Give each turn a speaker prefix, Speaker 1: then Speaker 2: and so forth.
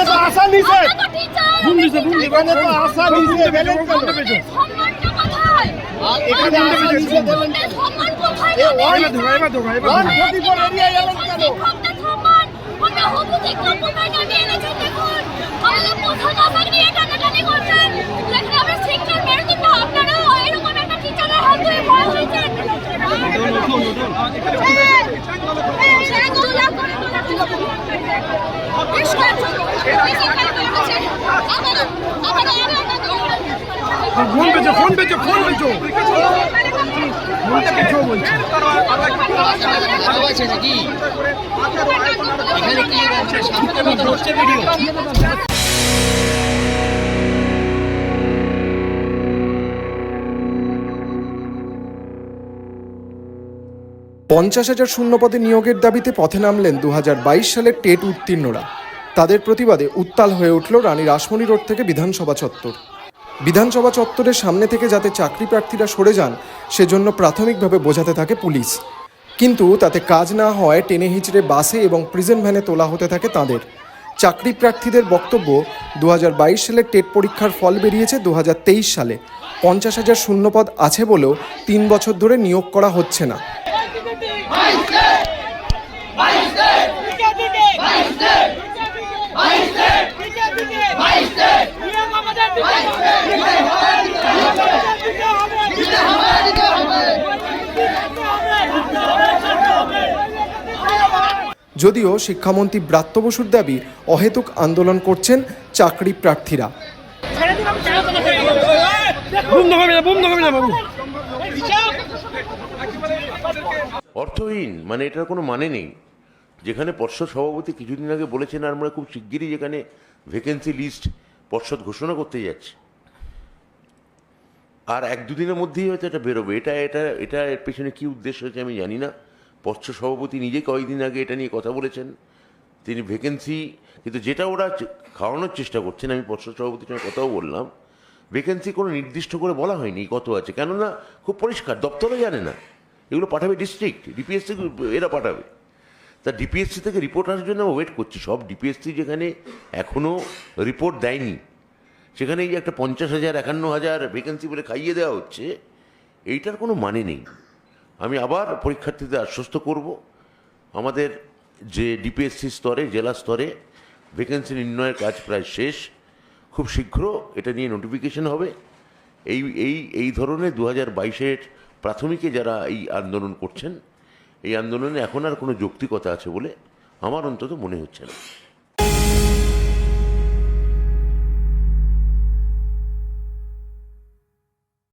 Speaker 1: এখানে তো
Speaker 2: teacher,
Speaker 3: ভুল
Speaker 2: আমরা
Speaker 3: দিছে, ভুল দিছে।
Speaker 1: এখানে তো আসা নিষেধ এলেন কেন?
Speaker 2: সম্মানটা
Speaker 1: এখানে আসা নিষেধ এলেন
Speaker 2: আমাদের সম্মান কোথায় তাদের?
Speaker 3: এবার ধরো এবার ধরো এবার
Speaker 1: ওয়ান
Speaker 3: ধরো।
Speaker 1: ফোর এরিয়া এলেন কেন
Speaker 2: শিক্ষকদের সম্মান, আমরা হবু শিক্ষক কোথায় নামিয়ে এনেছেন দেখুন। আমাদের পোশাক আশাক নিয়ে টানাটানি করছেন। যেখানে আমরা শিক্ষার মেরুদণ্ড, আপনারাও এরকম একটা teacher-এর হাত ধরে বড় হয়েছেন। এই, সেটা গোলা করে তোলা হয়েছে। পরিষ্কার ছবি। এই শিক্ষার মেরুদণ্ডে। আবারও, আবারও, আবারও।
Speaker 3: ফোন পেয়েছ ফোন পেয়েছ ফোন
Speaker 4: নাকি এখানে কি হচ্ছে ভিডিও।
Speaker 5: পঞ্চাশ হাজার শূন্যপদে নিয়োগের দাবিতে পথে নামলেন দু হাজার বাইশ সালের টেট উত্তীর্ণরা। তাদের প্রতিবাদে উত্তাল হয়ে উঠল রানী রাসমণি রোড থেকে বিধানসভা চত্বর। বিধানসভা চত্বরের সামনে থেকে যাতে চাকরি প্রার্থীরা সরে যান, সেজন্য প্রাথমিকভাবে বোঝাতে থাকে পুলিশ। কিন্তু তাতে কাজ না হওয়ায় টেনে হিচড়ে বাসে এবং প্রিজেন্ট ভ্যানে তোলা হতে থাকে তাদের। চাকরি প্রার্থীদের বক্তব্য দু সালের টেট পরীক্ষার ফল বেরিয়েছে দু হাজার তেইশ সালে। পঞ্চাশ হাজার শূন্যপদ আছে বলেও তিন বছর ধরে নিয়োগ করা হচ্ছে না। যদিও শিক্ষামন্ত্রী ব্রাত্য বসুর দাবি অহেতুক আন্দোলন করছেন চাকরি প্রার্থীরা।
Speaker 6: অর্থহীন মানে এটার কোনো মানে নেই। যেখানে পর্ষদ সভাপতি কিছুদিন আগে বলেছেন, আর আমরা খুব শিগগিরই যেখানে ভ্যাকেন্সি লিস্ট পর্ষদ ঘোষণা করতে যাচ্ছে। আর এক দুদিনের মধ্যেই হয়তো এটা বেরোবে। এটা এটা এটা এর পেছনে কী উদ্দেশ্য হচ্ছে আমি জানি না। পর্ষদ সভাপতি নিজে কয়েকদিন আগে এটা নিয়ে কথা বলেছেন। তিনি ভ্যাকেন্সি কিন্তু যেটা ওরা খাওয়ানোর চেষ্টা করছেন, আমি পর্ষদ সভাপতির সঙ্গে কথাও বললাম ভ্যাকেন্সি কোনো নির্দিষ্ট করে বলা হয়নি, কত আছে। কেননা খুব পরিষ্কার, দপ্তরও জানে না। এগুলো পাঠাবে ডিস্ট্রিক্ট ডিপিএসসি এরা পাঠাবে। তা ডিপিএসসি থেকে রিপোর্ট আসার জন্য ওয়েট করছি। সব ডিপিএসসি যেখানে এখনও রিপোর্ট দেয়নি সেখানে এই একটা পঞ্চাশ হাজার, একান্ন হাজার ভ্যাকেন্সি বলে খাইয়ে দেওয়া হচ্ছে, এইটার কোনো মানে নেই। আমি আবার পরীক্ষার্থীদের আশ্বস্ত করব, আমাদের যে ডিপিএসসি স্তরে, জেলা স্তরে ভ্যাকেন্সি নির্ণয়ের কাজ প্রায় শেষ। খুব শীঘ্র এটা নিয়ে নোটিফিকেশন হবে। এই এই এই ধরনের দু হাজার বাইশের প্রাথমিকে যারা এই আন্দোলন করছেন, এই আন্দোলনে এখন আর কোনো যৌক্তিকতা আছে বলে আমার অন্তত মনে হচ্ছে না।